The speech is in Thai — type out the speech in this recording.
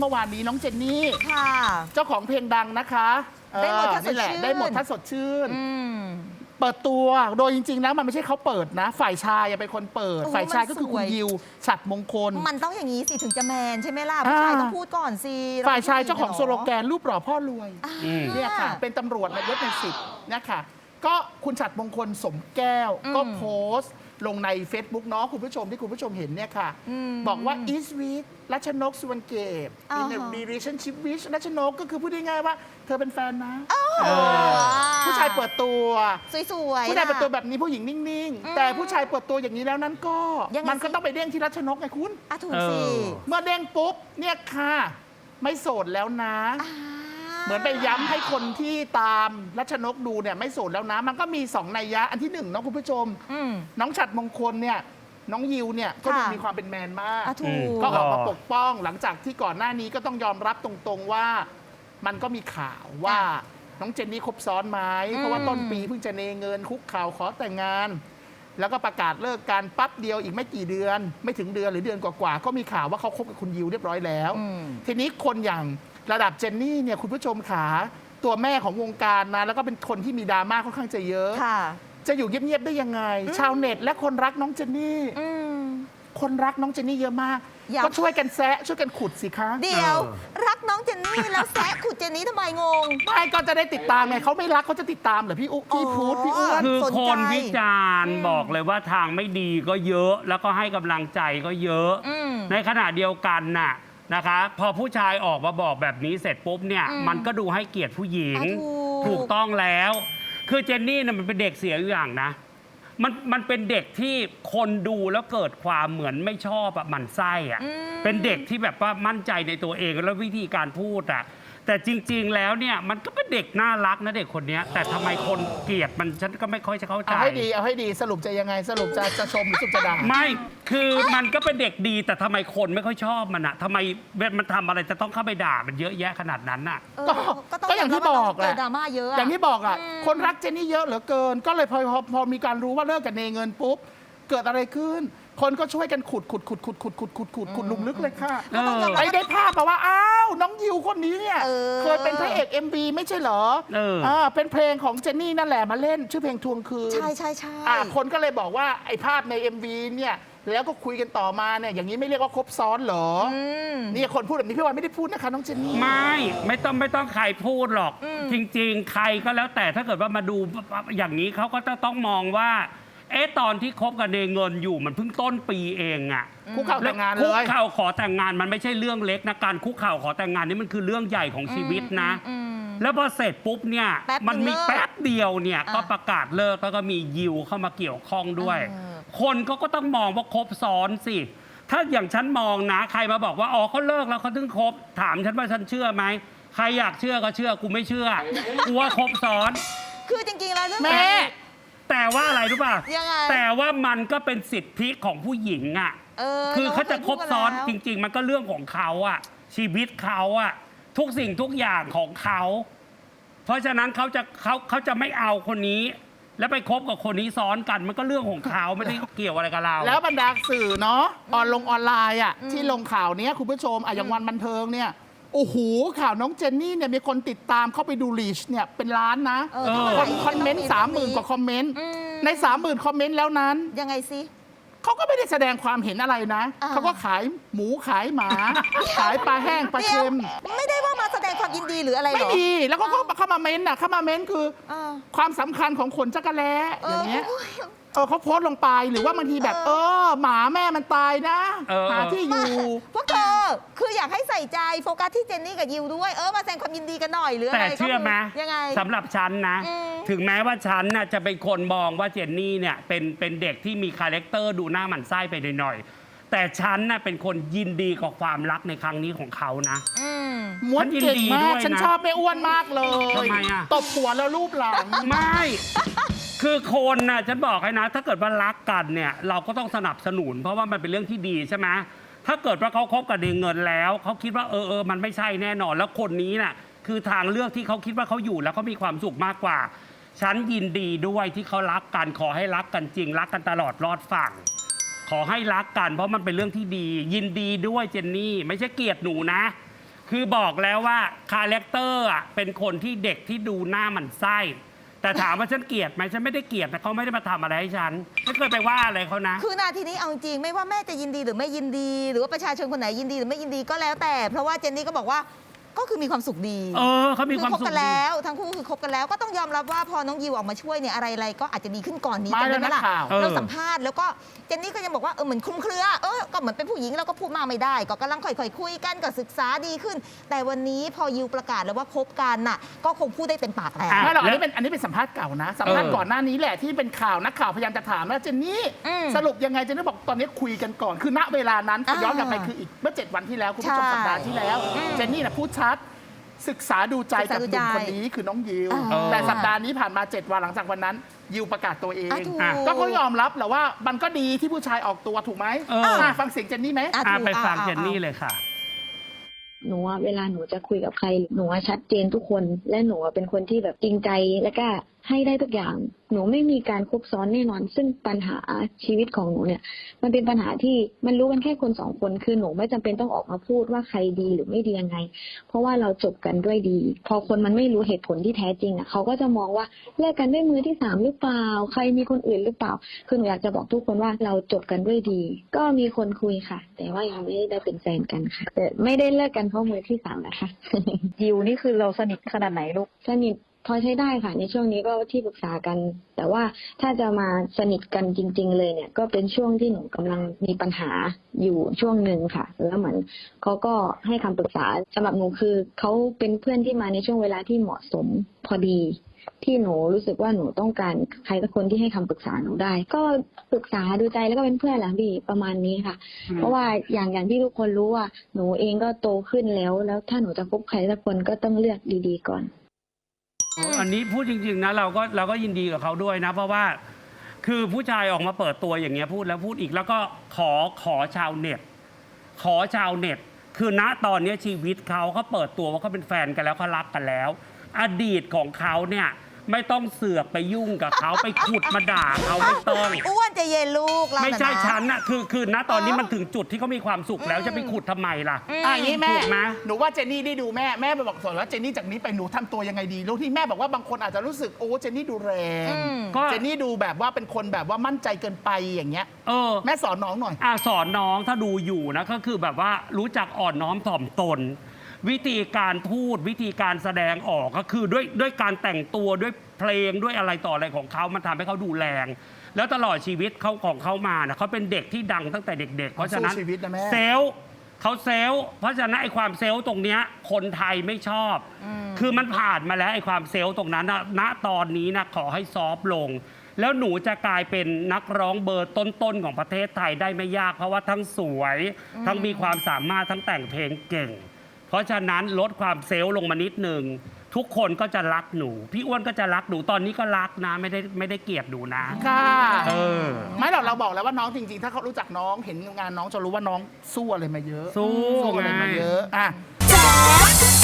เมื่อวานนี้น้องเจนนี่ ค่ะ เจ้าของเพลงดังนะคะเออได้หมดถ้าสดนี่แหละชื่นได้หมดถ้าสดชื่น อืม เปิดตัวโดยจริงๆแล้วมันไม่ใช่เขาเปิดนะ ฝ่ายชายเป็นคนเปิด โอ้ฝ่ายชายก็คือมันสคุวณยยิวฉัดมงคล มันต้องอย่างนี้สิถึงจะแมนใช่ไหมล่ะอ่าผู้ชายต้องพูดก่อนสิฝ่ายชายเจ้าของโซโลแกนรูปหล่อพ่อรวย อ่าอืมเนี่ยค่ะ เป็นตำรวจมายศในสิบนะคะก็คุณฉัดมงคลสมแก้ว อืมก็โพสต์ ลงใน Facebook เนาะคุณผู้ชมที่คุณผู้ชมเห็นเนี่ยค่ะอืมบอกว่า is with รัชนกสุวรรณเกต อ่า in a ฮะ relationship with รัชนกก็คือพูดง่ายๆว่า เธอเป็นแฟนนะอ๋อเออ ผู้ชายเปิดตัว สวยๆผู้ชายเปิดตัวล่ะ แบบนี้ผู้หญิงนิ่งอืมๆ แต่ผู้ชายเปิดตัวอย่างนี้แล้วนั้นก็ ยังไงมันก็สิ ต้องไปเด้งที่รัชนกไงคุณ อะถูกเอสิอเมื่อเด้งปุ๊บเนี่ยค่ะ ไม่โสดแล้วนะ อ่า เหมือนไปย้ำให้คนที่ตามรัชนกดูเนี่ยไม่โสดแล้วนะ มันก็มีสองนัยยะอันที่หนึ่งเน้องคุณผู้ชม อืม น้องฉัดมงคลเนี่ยน้องยิวเนี่ยก็ดูค่ะ มีความเป็นแมนมาก อะถูอืก ม ก็ออกมาหล่อปกป้องหลังจากที่ก่อนหน้านี้ก็ต้องยอมรับตรงๆว่ามันก็มีข่าวว่าน้องเจนนี่คบซ้อนไหมอืมเพราะว่าต้นปีเพิ่งจะเนเงินคุกเข่าวขอแต่งงาน แล้วก็ประกาศเลิกกันปั๊บเดียวอีกไม่กี่เดือน ไม่ถึงเดือนหรือเดือนกว่าๆก็มีข่าวว่าเขาคบกับคุณยิวเรียบร้อยแล้ว อืม ทีนี้คนอย่าง ระดับเจนนี่เนี่ยคุณผู้ชมขาตัวแม่ของวงการนะ แล้วก็เป็นคนที่มีดราม่าค่อนข้างจะเยอะ ค่ะ จะอยู่เงียบๆได้ยังไง ชาวเน็ตและคนรักน้องเจนนี่ อืม คนรักน้องเจนนี่เยอะมาก อยาก ก็ช่วยกันแซะช่วยกันขุดสิคะเดี๋ยวเออรักน้องเจนนี่แล้วแซะขุดเจนนี่ทำไมงง ไม่ก็จะได้ติดตามไงเขาไม่รักเขาจะติดตามเหรอพี่อุ๊พี่อ๋อพูดพี่อ้วน คือสนใจ คนวิจารณ์อืมบอกเลยว่าทางไม่ดีก็เยอะ แล้วก็ให้กำลังใจก็เยอะ อืม ในขณะเดียวกันน่ะ นะคะ พอผู้ชายออกมาบอกแบบนี้เสร็จปุ๊บเนี่ยอืมมันก็ดูให้เกียรติผู้หญิงอะถูกถูกต้องแล้ว คือเจนนี่น่ะมันเป็นเด็กเสียอยู่อย่างนะ มันมันเป็นเด็กที่คนดูแล้วเกิดความเหมือนไม่ชอบอะหมันไส้อะอืม เป็นเด็กที่แบบว่ามั่นใจในตัวเองแล้ววิธีการพูดอะ แต่จริง ๆ แล้วเนี่ยมันก็เป็นเด็กน่ารักนะเด็กคนเนี้ย แต่ทำไมคนเกลียดมันฉันก็ไม่ค่อยจะเข้าใจ เอาให้ดีเอาให้ดีสรุปจะยังไงสรุปจะจะชมหรือสรุปจะด่า ไม่ คือมันก็เป็นเด็กดี แต่ทำไมคนไม่ค่อยชอบมันอะทำไมมันทำอะไรจะต้องเข้าไปด่ามันเยอะแยะขนาดนั้นอะเออก็ต้ก็อย่างที่บอกแหละเจดราม่าเยอะะอย่างที่บอกอะ อืม คนรักเจนนี่เยอะเหลือเกิน ก็เลยพอพอพอมีการรู้ว่าเลิกกับเนเงินปุ๊บ เกิดอะไรขึ้น คนก็ช่วยกันขุดขุดขุดขุดขุดขุดขุดขุดขุดลุมลึกเลยค่ะเออไอ้ได้ภาพมาว่าอ้า วน้องยิวคนนี้เนี่ยเออเคยเป็นพระเอก MV ไม่ใช่เหรอเอออ่าเป็นเพลงของเจนนี่นั่นแหละมาเล่น ชื่อเพลงทวงคืน ใช่ใช่ใช่ อ่าคนก็เลยบอกว่าไอ้ภาพใน MV เนี่ยแล้วก็คุยกันต่อมาเนี่ยอย่างนี้ไม่เรียกว่าครบซ้อนเหรอออืมนี่คนพูดแบบนี้พี่วันไม่ได้พูดนะคะน้องเจนนี่ไม่ไม่ต้องไม่ต้องใครพูดหรอกอืมจริง ๆ ใครก็แล้วแต่ถ้าเกิดว่ามาดูอย่างนี้เขาก็จะต้องมองว่า เอ๊ะตอนที่คบกับเนเงินอยู่มันเพิ่งต้นปีเองอะคุกเข่าแต่งงานเลคุกย เข่าขอแต่งงานมันไม่ใช่เรื่องเล็กนะการคุกเข่าขอแต่งงานนี่มันคือเรื่องใหญ่ของชีวิตนะ อืม แล้วพอเสร็จปุ๊บเนี่ยแป๊บมันมีเลิกแป๊บเดียวเนี่ยอะก็ประกาศเลิกแล้วก็มียิวเข้ามาเกี่ยวข้องด้วย เออ คนก็ก็ต้องมองว่าครบซ้อนสิ ถ้าอย่างฉันมองนะ ใครมาบอกว่าอ๋อเขาเลิกแล้วเขาถึงคบ ถามฉันว่าฉันเชื่อไหมใครอยากเชื่อก็เชื่อกูไม่เชื่อกูว่าครบซ้อน คือจริงๆแล้วเรื่องแม่ แต่ว่าอะไรรู้ป่ะยังไง แต่ว่ามันก็เป็นสิทธิของผู้หญิงอะ เออคือเขาจะครบซ้อนเราเคจยพูดกัริง ๆ มันก็เรื่องของเขาอะชีวิตเขาอะทุกสิ่งทุกอย่างของเขา เพราะฉะนั้นเขาจะเขาเขาจะไม่เอาคนนี้ แล้วไปคบกับคนนี้ซ้อนกัน มันก็เรื่องของเขาไม่ได้เกี่ยวอะไรกับเรา แล้วบรรดาสื่อเนาะออนลงออนไลน์อะที่ลงข่าวเนี้ยคุณผู้ชมอะอย่างวันบันเทิงเนี่ย โอ้โหข่าวน้องเจนนี่เนี่ยมีคนติดตามเข้าไปดูรีชเนี่ยเป็นล้านนะเออเออคนคอมเมนต์สามหมื่นกว่าคอมเมนต์อืม ในสามหมื่นคอมเมนต์แล้วนั้น ยังไงสิ เขาก็ไม่ได้แสดงความเห็นอะไรนะ อ่า เขาก็ขายหมูขายหมา ขายปลาแห้งปลาเค็ม ดี๋ยวไม่ได้ว่ามาแสดงความยินดีหรืออะไรหรไม่อมี แล้วก็เข้าเข้ามาเม้นต์อะเข้ามาเม้นต์คือ เออ ความสำคัญของขนจักรแล้อย่างเงี้ย เออเขาโพสต์ลงไปหรือว่าบางทีแบบเอเอออ หมาแม่มันตายนะ เออ หาที่อยู่ พวกเธอคืออยากให้ใส่ใจโฟกัสที่เจนนี่กับยิวด้วย เออมาแสดงความยินดีกันหน่อยหรืออะไรแต่เชื่อไหมก็คือยังไง สำหรับฉันนะ อืม ถึงแม้ว่าฉันน่ะจะเป็นคนมองว่าเจนนี่เนี่ยเป็นเป็นเด็กที่มีคาแรคเตอร์ดูหน้าหมันไส้ไปหน่อยๆแต่ฉันน่ะเป็นคนยินดีกับความรักในครั้งนี้ของเขานะ อืม ม้วนเก่งฉันยินดีมาด้กวยนะฉันชอบแม่อ้วนมากเลยทำไมอะ ตบหัวแล้วรูปหลัง ไม่ คือคนน่ะฉันบอกให้นะ ถ้าเกิดว่ารักกันเนี่ย เราก็ต้องสนับสนุน เพราะว่ามันเป็นเรื่องที่ดีใช่ไหมถ้าเกิดว่าเขาคบกับเดเงินแล้ว เขาคิดว่าเออเออมันไม่ใช่แน่นอน แล้วคนนี้น่ะคือทางเลือกที่เขาคิดว่าเขาอยู่แล้วเขามีความสุขมากกว่า ฉันยินดีด้วยที่เขารักกันขอให้รักกันจริง รักกันตลอดรอดฝั่ง ขอให้รักกัน เพราะมันเป็นเรื่องที่ดี ยินดีด้วยเจนนี่ ไม่ใช่เกลียดหนูนะ คือบอกแล้วว่าคาแรคเตอร์อะเป็นคนที่เด็กที่ดูหน้ามันไส้ แต่ถามว่าฉันเกลียดไหมฉันไม่ได้เกลียดแต่เขาไม่ได้มาทำอะไรให้ฉันไม่เคยไปว่าอะไรเขานะ คือนาทีนี้เอาจริงไม่ว่าแม่จะยินดีหรือไม่ยินดี หรือว่าประชาชนคนไหนยินดีหรือไม่ยินดีก็แล้วแต่ เพราะว่าเจนนี่ก็บอกว่า ก็คือมีความสุขดีเออเขามีความคือคบสุขกันดีแล้ว ทั้งคู่คือคบกันแล้วก็ต้องยอมรับว่าพอน้องยิวออกมาช่วยเนี่ยอะไรๆก็อาจจะดีขึ้นก่อนนี้ไม่จำได้ไหมแล้วนัล่ะกข่าวเออเราสัมภาษณ์แล้วก็เจนนี่ก็ยังบอกว่าเออเหมือนคลุมเครือเออก็เหมือนเป็นผู้หญิงเราก็พูดมากไม่ได้ ก็กำลังค่อยๆคุยกันก็ศึกษาดีขึ้น แต่วันนี้พอยิวประกาศแล้วว่าคบกันน่ะ ก็คงพูดได้เต็มปากแล้ว อะ ไม่หรอกอันแล้วนี้เป็นอันนี้เป็นสัมภาษณ์เก่านะ สัมภาษณ์เออ ก่อนหน้านี้แหละที่เป็นข่าวนักข่าวพยายามจะถามว่าเจนนี่อืมสรุปยังไงเจนนี่บอกตอนนี้คุยกันก่อน คือณเวลานั้นอ่าย้อนกลับไปคืออีกเมื่อเจ็ดวันที่แล้วคุณผู้ชมใช่สัปดาห์ที่แล้วอืมเจนนี่นะพูดชัดศึกษาดูใจศึกษากับดูหนุ่มใจคนนี้คือน้องยิวเออแต่สัปดาห์นี้ผ่านมาเจ็ดวันหลังจากวันนั้น ยิวประกาศตัวเอง อะถูก อะ ก็เขายอมรับแหละว่ามันก็ดีที่ผู้ชายออกตัวถูกไหมเอออะฟังเสียงเจนนี่ไหม อะอะถูกไปฟังอะเจนนี่อะเลยค่ะ หนูอะเวลาหนูจะคุยกับใคร หนูอะชัดเจนทุกคน และหนูอะเป็นคนที่แบบจริงใจแล้วก็ ให้ได้ทุกอย่าง หนูไม่มีการคบซ้อนแน่นอน ซึ่งปัญหาชีวิตของหนูเนี่ย มันเป็นปัญหาที่มันรู้กันแค่คนสองคนคือหนูไม่จำเป็นต้องออกมาพูดว่าใครดีหรือไม่ดียังไง เพราะว่าเราจบกันด้วยดี พอคนมันไม่รู้เหตุผลที่แท้จริงอะเขาก็จะมองว่าเลิกกันด้วยมือที่สามหรือเปล่า ใครมีคนอื่นหรือเปล่า คือหนูอยากจะบอกทุกคนว่าเราจบกันด้วยดี ก็มีคนคุยค่ะ แต่ว่ายังไม่ได้เป็นแฟนกันค่ะ แต่ไม่ได้เลิกกันเพราะมือที่สามนะคะยิวนี่คือเราสนิทขนาดไหนลูกสนิท พอใช้ได้ค่ะ ในช่วงนี้ก็ที่ปรึกษากัน แต่ว่าถ้าจะมาสนิทกันจริง ๆ เลยเนี่ย ก็เป็นช่วงที่หนูกำลังมีปัญหาอยู่ช่วงหนึ่งค่ะ แล้วเหมือนเขาก็ให้คำปรึกษาสำหรับหนูคือเขาเป็นเพื่อนที่มาในช่วงเวลาที่เหมาะสมพอดีที่หนูรู้สึกว่าหนูต้องการใครสักคนที่ให้คำปรึกษาหนูได้ ก็ปรึกษาดูใจแล้วก็เป็นเพื่อนแหละพี่ประมาณนี้ค่ะอืมเพราะว่าอย่างอย่างที่ทุกคนรู้ว่าหนูเองก็โตขึ้นแล้ว แล้วถ้าหนูจะคบใครสักคนก็ต้องเลือกดีๆก่อน อันนี้พูดจริง ๆ นะเราก็เราก็ยินดีกับเขาด้วยนะ เพราะว่า คือผู้ชายออกมาเปิดตัวอย่างเงี้ยพูดแล้วพูดอีกแล้วก็ขอขอชาวเน็ต ขอชาวเน็ต คือณตอนนี้ชีวิตเขาเขาเปิดตัวว่าเขาเป็นแฟนกันแล้วเขารักกันแล้ว อดีตของเขาเนี่ย ไม่ต้องเสือกไปยุ่งกับเขาไปขุดมาด่าเขาไม่ต้อง อ้วนใจเย็นลูกเราไม่น่ะใช่นะฉันนะคือคือณตอนนี้เออมันถึงจุดที่เขามีความสุขแล้วอืมจะไปขุดทำไมล่ะอืมอะอย่างนี้แม่ ถูกไหม หนูว่าเจนนี่ได้ดูแม่ แม่ไปบอกสอนว่าเจนนี่จากนี้ไปหนูทำตัวยังไงดี ลูกที่แม่บอกว่าบางคนอาจจะรู้สึกโอ้เจนนี่ดูแรง อืม ก็ เจนนี่ดูแบบว่าเป็นคนแบบว่ามั่นใจเกินไปอย่างเงี้ย เออ แม่สอนน้องหน่อยอาสอนน้องถ้าดูอยู่นะก็คือแบบว่ารู้จักอ่อนน้อมถ่อมตน วิธีการพูดวิธีการแสดงออกก็คือด้วยด้วยการแต่งตัวด้วยเพลงด้วยอะไรต่ออะไรของเขามันทำให้เขาดูแรง แล้วตลอดชีวิตเขาของเขามานะเขาเป็นเด็กที่ดังตั้งแต่เด็ก ๆ เพราะฉะนั้นสู้ชีวิตนะแม่ เซลล์เขาเซลล์เพราะฉะนั้นไอ้ความเซลล์ตรงเนี้ยคนไทยไม่ชอบ คือมันผ่านมาแล้วไอ้ความเซลล์ตรงนั้นนะณตอนนี้นะขอให้ซอฟต์ลง แล้วหนูจะกลายเป็นนักร้องเบอร์ต้นๆของประเทศไทยได้ไม่ยาก เพราะว่าทั้งสวย ทั้งมีความสามารถทั้งแต่งเพลงเก่งเพ ราะฉะนั้นลดความเซลล์ลงมานิดหนึ่งทุกคนก็จะรักหนู พี่อ้วนก็จะรักหนูตอนนี้ก็รักนะไม่ได้ไม่ได้เกลียดหนูนะ ค่ะ เออ ไม่หรอกเราบอกแล้วว่าน้องจริง ๆ ถ้าเขารู้จักน้องเห็นงานน้องจะรู้ว่าน้องสู้อะไรมาเยอะสู้อะไรไงมาเยอะอะ แจ๊ส